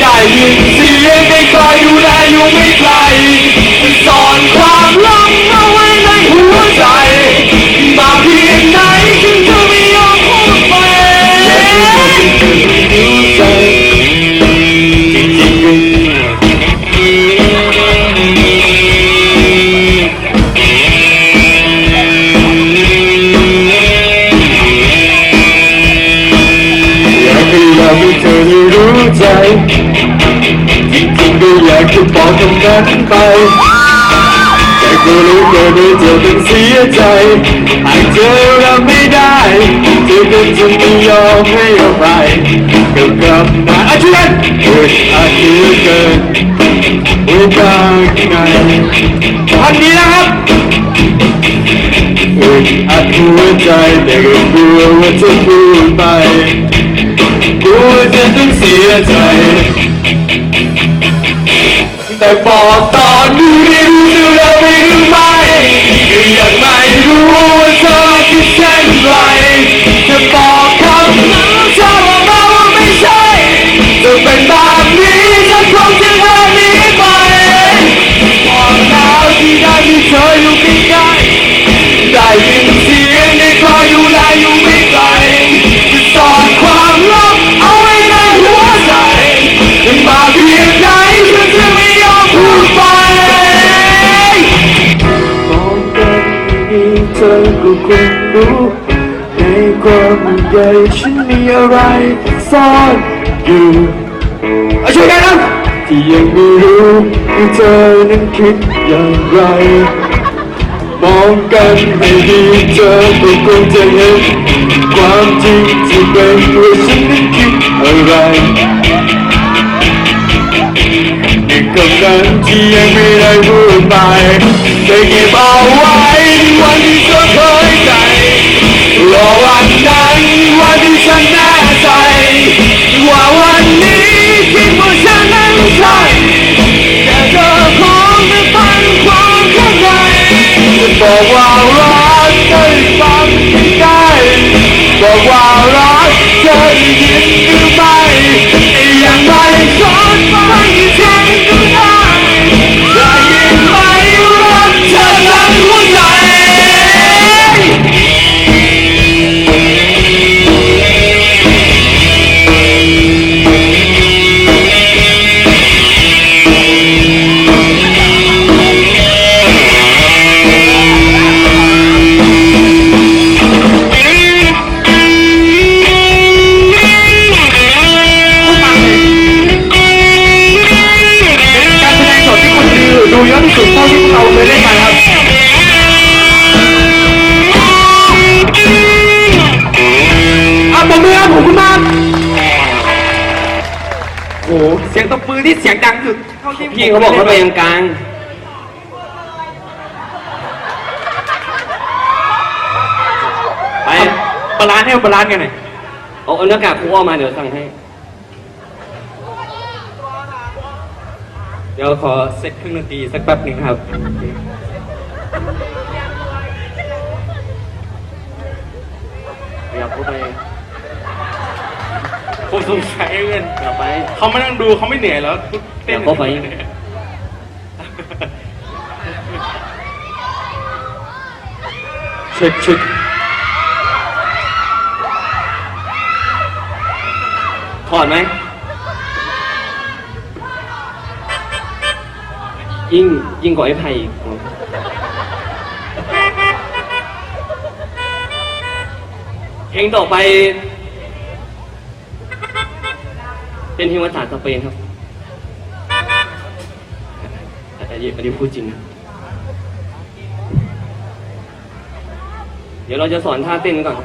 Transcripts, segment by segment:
ได้ยินเสียงในคอยดูแลอยู่ไม่ไกล แต่ก็รู้ก็รู้เธอต้องเสียใจหากเธอรับไม่ได้เธอก็จะไม่ยอมให้อภัยก็กลับมาอาชีพอึดอัดเหลือเกินหัวใจไงท่านนี้นะครับอึดอัดหัวใจแต่ก็กลัวว่าจะพูดไปกลัวจะต้องเสียใจ แต่บอกตอนนี้ ธอก็คงรู้ในความห่วงใยฉันมีอะไรซ่อนอยู่เอาช่วยกันนะที่ยังไม่รู้ว่าเธอนั้นคิดอย่างไร มองกันให้ดีเธอก็คงจะเห็นความจริงที่เป็นว่าฉันนั้นคิดอะไร ที่ยังไม่ได้พูดไปได้เก็บเอาไว้ในวันที่เธอเคยใจรอวันนั้นวันที่ฉันแน่ใจว่าวันนี้คิดว่าฉันนั้นใช่แต่เธอคงไม่พันความข้างในจะบอกว่ารักเธอฟังไม่ได้บอกว่ารักเธอได้ยินหรือไม่อย่างไรฉันฟังที่ฉันก็ได้ได้ โอ้โหเสียงตบมือที่เสียงดังสุดเท่าที่พี่เขาบอกเขาไปยังกลางไปบาลานซ์ให้บาลานซ์กันหน่อยเอาเอาหน้ากากครูเอามาเดี๋ยวสั่งให้ เดี๋ยวขอเซตเครื่องดนตรีสักแป๊บหนึ่งครับขยับเข้าไปผม สงสัยเงินขยับไป เขามานั่งดูเขาไม่เหนื่อยแล้วเต้นเดี๋ยวเข้าไปเช็คเช็คถอดไหม ยิ่งยิ่งกว่าไอ้ไผ่อีกเพลงต่อไป เป็นเพลงภาษาสเปนครับนนี้อันนี้พูดจริงเดี๋ยวเราจะสอนท่าเต้นก่อน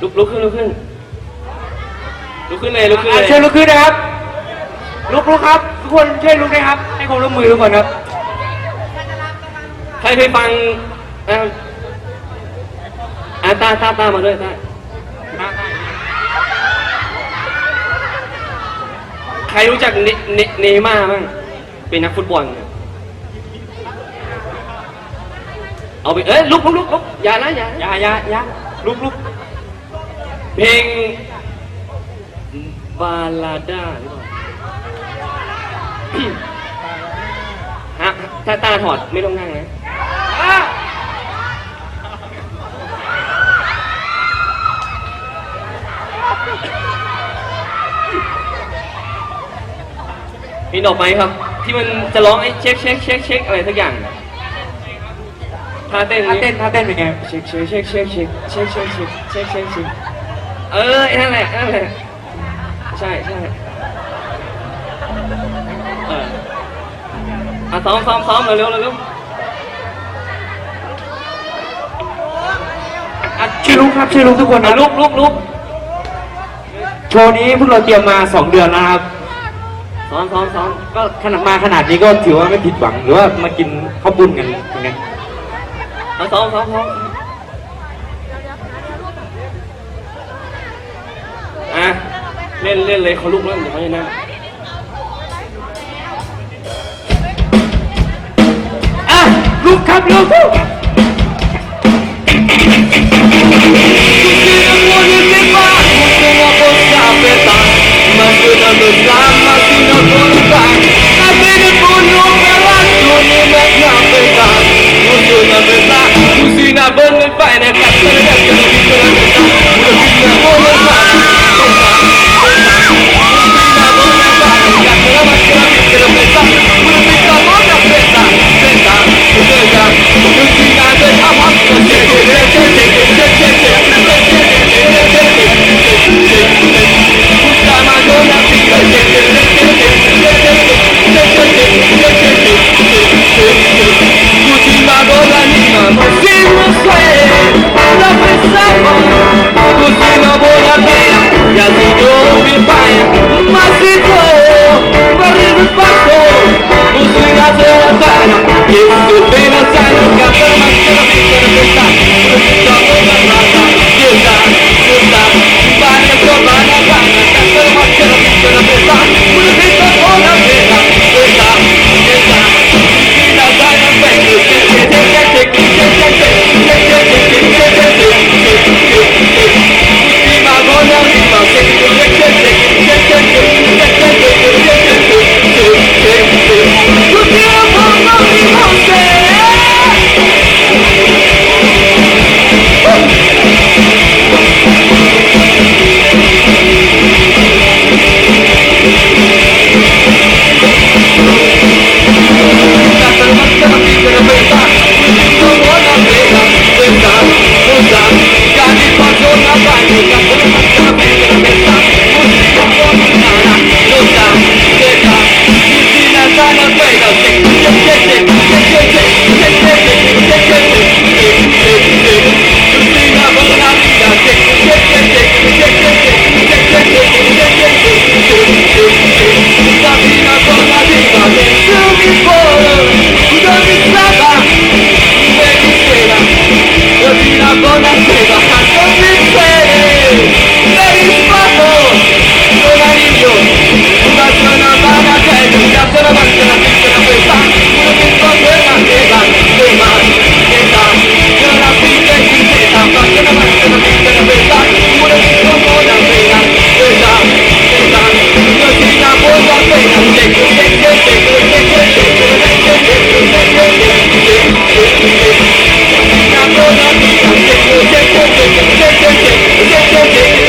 ลุกลุกขึ้นลุกขึ้นลุกขึ้นเลยลุกขึ้นเลยช่วยลุกขึ้นนะครับ ลุกลุกครับ ทุกคนช่วยลุกนะครับ ให้ความร่วมมือทุกคนครับ ใครเคยฟังอ่า อ่าตาตาตามาด้วยตาใครรู้จักเนเนเนย์ม่าร์บ้างเป็นนักฟุตบอล เอาไปเอ้ยลุกลุกลุกลุกอย่านะอย่านะอย่าอย่าอย่าลุกลุกเพลงบาลาด้าหรือเปล่าฮะถ้าตาถอดไม่ต้องนั่งนะ มีดอกไม้ครับ ที่มันจะร้องไอ้เช็คเช็คเช็คเช็คอะไรสักอย่างท่าเต้นท่าเต้นท่าเต้นเป็นไงเช็คเช็คเช็คเช็คเช็คเช็คเช็คเช็คเช็คเช็คเช็คเออไอ้นั่นแหละนั่นแหละใช่ใช่เอออะซ้อมซ้อมซ้อมเร็วเร็วเร็วอะช่วยลุกครับช่วยลุกทุกคนอะนะลุกลุกลุกโชว์นี้พวกเราเตรียมมาสองเดือนแล้วนะครับ ซ้อมซ้อมซ้อมก็ขนาดมาขนาดนี้ก็ถือว่าไม่ผิดหวัง หรือว่ามากินข้าวปุ้นกันเหมือนกันเอาซ้อมซ้อมซ้อมอะเล่นเล่นเลยเขาลุกแล้วเดี๋ยวเขาจะนั่งอะลุกครับลุก yeah, yeah, yeah.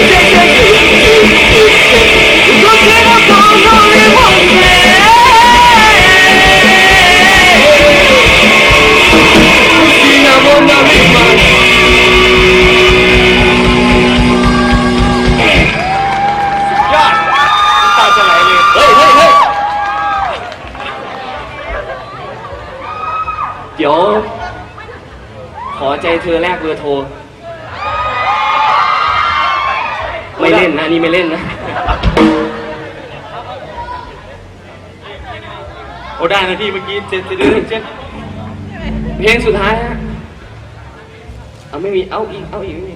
ไม่เล่นนะนี่ไม่เล่นนะ โอ้ได้นะพี่เมื่อกี้เจ็ดเจ็ดเจ็ดเพลงสุดท้ายฮะเอาไม่มี เอาอีก เอาอีกไม่มี